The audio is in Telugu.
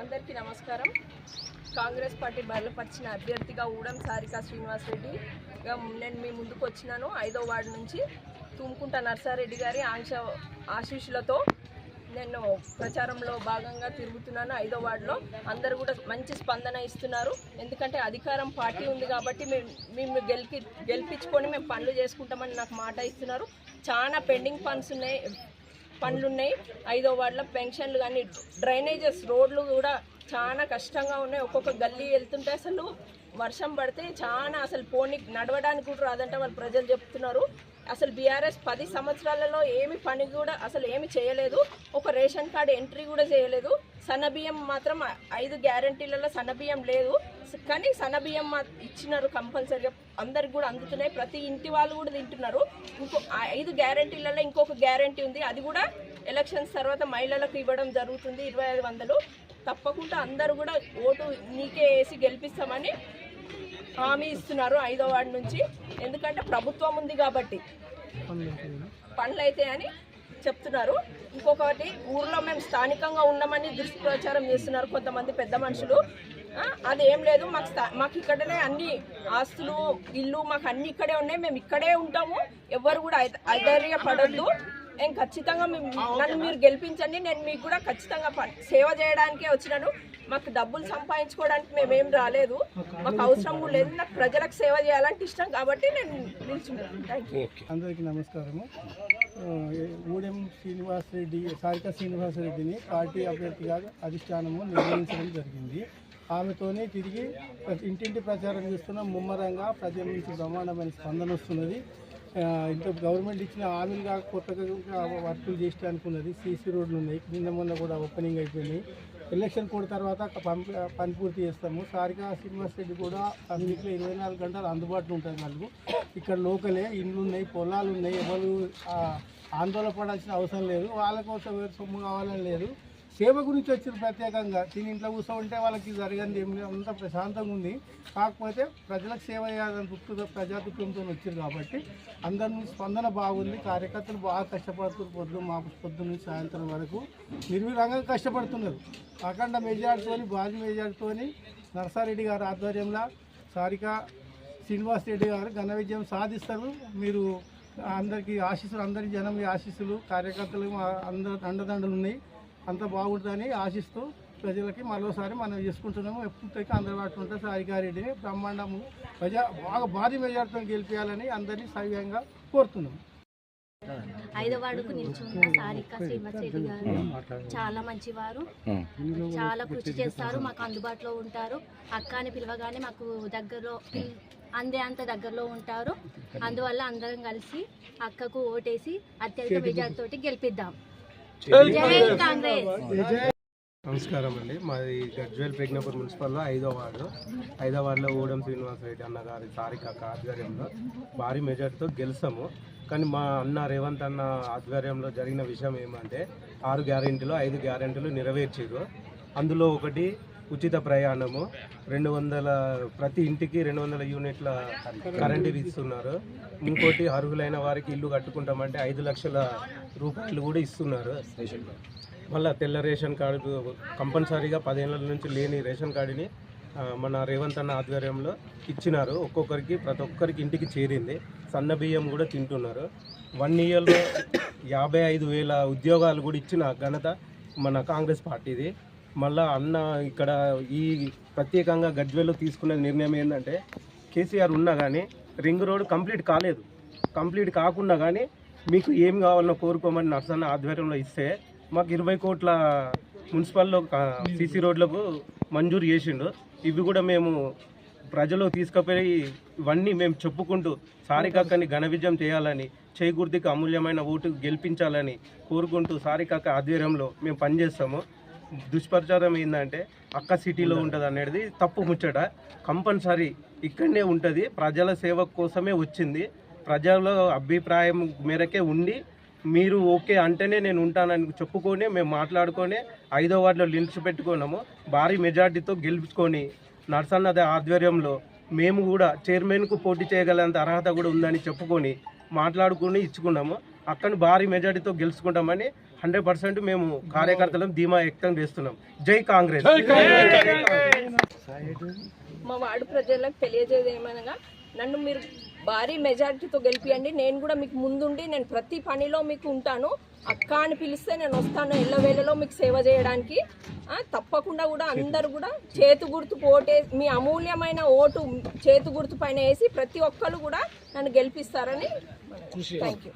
అందరికీ నమస్కారం. కాంగ్రెస్ పార్టీ బలపరిచిన అభ్యర్థిగా ఊడం సారికా శ్రీనివాస్ రెడ్డిగా నేను మీ ముందుకు వచ్చినాను. ఐదో వార్డు నుంచి తుమ్కుంట నర్సారెడ్డి గారి ఆంక్ష ఆశీస్సులతో నేను ప్రచారంలో భాగంగా తిరుగుతున్నాను ఐదో వార్డులో. అందరు కూడా మంచి స్పందన ఇస్తున్నారు. ఎందుకంటే అధికారం పార్టీ ఉంది కాబట్టి మేము మేము గెలిపి గెలిపించుకొని మేము పనులు చేసుకుంటామని నాకు మాట ఇస్తున్నారు. చాలా పెండింగ్ ఫండ్స్ ఉన్నాయి. పనులు ఉన్నాయి ఐదో వార్డులో పెన్షన్లు కానీ డ్రైనేజెస్ రోడ్లు కూడా చాలా కష్టంగా ఉన్నాయి. ఒక్కొక్క గల్లీ వెళ్తుంటే అసలు వర్షం పడితే చాలా అసలు పోనీ నడవడానికి కూడా రాదంటే వాళ్ళు ప్రజలు చెప్తున్నారు. అసలు బీఆర్ఎస్ పది సంవత్సరాలలో ఏమి పని కూడా అసలు ఏమి చేయలేదు. ఒక రేషన్ కార్డు ఎంట్రీ కూడా చేయలేదు. సన్నబియ్యం మాత్రం ఐదు గ్యారంటీలలో సన్నబియ్యం లేదు. కానీ సన్నబియ్యం మా ఇచ్చినారు కంపల్సరీగా. అందరికి కూడా అందుతున్నాయి. ప్రతి ఇంటి వాళ్ళు కూడా తింటున్నారు. ఇంకో ఆ ఐదు గ్యారంటీలలో ఇంకొక గ్యారంటీ ఉంది. అది కూడా ఎలక్షన్స్ తర్వాత మహిళలకు ఇవ్వడం జరుగుతుంది. ఇరవై ఐదు వందలు. తప్పకుండా అందరూ కూడా ఓటు నీకే వేసి గెలిపిస్తామని హామీ ఇస్తున్నారు ఐదో వార్డు నుంచి. ఎందుకంటే ప్రభుత్వం ఉంది కాబట్టి. పనులు అయితే అని చెప్తున్నారు. ఇంకొకటి ఊర్లో మేము స్థానికంగా ఉన్నామని దుష్ప్రచారం చేస్తున్నారు కొంతమంది పెద్ద మనుషులు. అది ఏం లేదు. మాకు స్థా- మాకు ఇక్కడనే అన్ని ఆస్తులు ఇల్లు మాకు అన్ని ఇక్కడే ఉన్నాయి. మేము ఇక్కడే ఉంటాము. ఎవరు కూడా ఐదర్య పడద్దు నేను ఖచ్చితంగా మేము నన్ను మీరు గెలిపించండి. నేను మీకు కూడా ఖచ్చితంగా ప- సేవ చేయడానికే వచ్చినాను. మాకు డబ్బులు సంపాదించుకోవడానికి మేమేం రాలేదు. మాకు అవసరం కూడా లేదు. నాకు ప్రజలకు సేవ చేయాలంటే ఇష్టం కాబట్టి నేను నిల్చున్నాను థ్యాంక్ యూ అందరికీ నమస్కారము. ఊడెం శ్రీనివాస్ రెడ్డి సారిక శ్రీనివాస్ రెడ్డిని పార్టీ అభ్యర్థిగా అధిష్టానము నిర్ణయించడం జరిగింది. ఆమెతోనే తిరిగి ఇంటింటి ప్రచారం చేస్తున్న ముమ్మరంగా ప్రజల నుంచి బ్రహ్మాండమైన స్పందన వస్తున్నది. ఇంత గవర్నమెంట్ ఇచ్చిన హామీలు కాక కొత్తగా వర్కులు చేయడానికి ఉన్నది సీసీ రోడ్లు ఉన్నాయి. నిన్న మొన్న కూడా ఓపెనింగ్ అయిపోయినాయి. ఎలక్షన్ కోడ్ తర్వాత పని పని పూర్తి చేస్తాము. సారిగా శ్రీనివాస్ రెడ్డి కూడా అన్నింటిలో ఇరవై నాలుగు గంటలు అందుబాటులో ఉంటుంది వాళ్ళకు ఇక్కడ లోకలే ఇండ్లు ఉన్నాయి పొలాలు ఉన్నాయి ఎవరు ఆందోళన పడాల్సిన అవసరం లేదు. వాళ్ళ కోసం సొమ్ము కావాలని లేదు. సేవ గురించి వచ్చారు ప్రత్యేకంగా దీని ఇంట్లో కూర్చోంటే వాళ్ళకి జరిగింది ఏం లేదు. అంత ప్రశాంతంగా ఉంది. కాకపోతే ప్రజలకు సేవ చేయాలని తృప్తితో ప్రజాతృత్వంతో వచ్చారు కాబట్టి అందరి నుంచి స్పందన బాగుంది. కార్యకర్తలు బాగా కష్టపడుతున్నారు. పొద్దు మా పొద్దున్న నుంచి సాయంత్రం వరకు నిర్విరంగా కష్టపడుతున్నారు. అఖండ మెజార్టీతోని భారీ మెజార్టీతోని నర్సారెడ్డి గారి ఆధ్వర్యంలో సారిక శ్రీనివాస్ రెడ్డి గారు ఘన విజయం సాధిస్తారు. మీరు అందరికీ ఆశీస్సులు అందరి జనం ఆశీస్సులు కార్యకర్తలు అందరు అండదండలు ఉన్నాయి. అంత బాగుంటుందని ఆశిస్తూ ప్రజలకి మరోసారి మనం చేసుకుంటున్నాము. ఎప్పటికీ అందుబాటులో ఉంటే సారికారెడ్డిని బ్రహ్మాండము ప్రజా బాగా భారీ మెజార్టీతో గెలిపించాలని అందరినీ సవ్యంగా కోరుతున్నాము ఐదో వార్డుకు నిల్చున్న సారిక రెడ్డి గారు చాలా మంచివారు. చాలా కృషి చేస్తారు. మాకు అందుబాటులో ఉంటారు. అక్క అని పిలవగానే మాకు దగ్గరలో అందే అంత దగ్గరలో ఉంటారు. అందువల్ల అందరం కలిసి అక్కకు ఓటేసి అత్యధిక మెజార్టీతోటి గెలిపిద్దాం. నమస్కారం అండి. మాది గజ్వేల్ ప్రజ్ఞాపూర్ మున్సిపల్లో ఐదో వార్డు. ఐదో వార్డులో ఊడం శ్రీనివాస రెడ్డి అన్న గారి సారిక ఆధ్వర్యంలో భారీ మెజార్టీతో గెలుస్తాము. కానీ మా అన్న రేవంత్ అన్న ఆధ్వర్యంలో జరిగిన విషయం ఏమంటే ఆరు గ్యారెంటీలు ఐదు గ్యారెంటీలు నెరవేర్చారు. అందులో ఒకటి ఉచిత ప్రయాణము. రెండు వందల ప్రతి ఇంటికి రెండు వందల యూనిట్ల కరెంటు ఇస్తున్నారు ఇంకోటి అర్హులైన వారికి ఇల్లు కట్టుకుంటామంటే ఐదు లక్షల రూపాయలు కూడా ఇస్తున్నారు. మళ్ళీ తెల్ల రేషన్ కార్డు కంపల్సరీగా పదేళ్ళ నుంచి లేని రేషన్ కార్డుని మన రేవంత్ అన్న ఆధ్వర్యంలో ఇచ్చినారు. ఒక్కొక్కరికి ప్రతి ఒక్కరికి ఇంటికి చేరింది. సన్న బియ్యం కూడా తింటున్నారు. వన్ ఇయర్లో యాభై ఐదు వేల ఉద్యోగాలు కూడా ఇచ్చిన ఘనత మన కాంగ్రెస్ పార్టీది. మళ్ళా అన్న ఇక్కడ ఈ ప్రత్యేకంగా గజ్వేల్లో తీసుకున్న నిర్ణయం ఏంటంటే కేసీఆర్ ఉన్నా కానీ రింగ్ రోడ్ కంప్లీట్ కాలేదు. కంప్లీట్ కాకుండా కానీ మీకు ఏం కావాలన్నా కోరుకోమని నర్సన్న ఆధ్వర్యంలో ఇస్తే మాకు ఇరవై కోట్ల మున్సిపల్లో సీసీ రోడ్లకు మంజూరు చేసిండు. ఇవి కూడా మేము ప్రజలు తీసుకుపోయి ఇవన్నీ మేము చెప్పుకుంటూ సారికాకని ఘన విజయం చేయాలని చేకూర్తికి అమూల్యమైన ఓటు గెలిపించాలని కోరుకుంటూ సారికాక ఆధ్వర్యంలో మేము పనిచేస్తాము. దుష్ప్రచారం ఏంటంటే అక్క సిటీలో ఉంటుంది అనేది తప్పు ముచ్చట. కంపల్సరీ ఇక్కడనే ఉంటుంది. ప్రజల సేవ కోసమే వచ్చింది. ప్రజల అభిప్రాయం మేరకే ఉండి మీరు ఓకే అంటేనే నేను ఉంటానని చెప్పుకొని మేము మాట్లాడుకొని ఐదో వార్డులో పెట్టుకున్నాము. భారీ మెజార్టీతో గెలుచుకొని నర్సన్నద ఆధ్వర్యంలో మేము కూడా చైర్మన్కు పోటీ చేయగలంత అర్హత కూడా ఉందని చెప్పుకొని మాట్లాడుకుని ఇచ్చుకున్నాము. అక్కడ భారీ మెజార్టీతో గెలుచుకుంటామని హండ్రెడ్ పర్సెంట్ మేము కార్యకర్తలం ధీమా వ్యక్తం చేస్తున్నాం. జై కాంగ్రెస్. మా వార్డు ప్రజలకు తెలియజేది ఏమనగా నన్ను మీరు భారీ మెజారిటీతో గెలిపియండి. నేను కూడా మీకు ముందుండి నేను ప్రతి పనిలో మీకు ఉంటాను. అక్క అని పిలిస్తే నేను వస్తాను ఎల్లవేళలో మీకు సేవ చేయడానికి. తప్పకుండా కూడా అందరూ కూడా చేతు గుర్తు ఓటే మీ అమూల్యమైన ఓటు చేతు గుర్తు పైన వేసి ప్రతి ఒక్కరు కూడా నన్ను గెలిపిస్తారని థ్యాంక్ యూ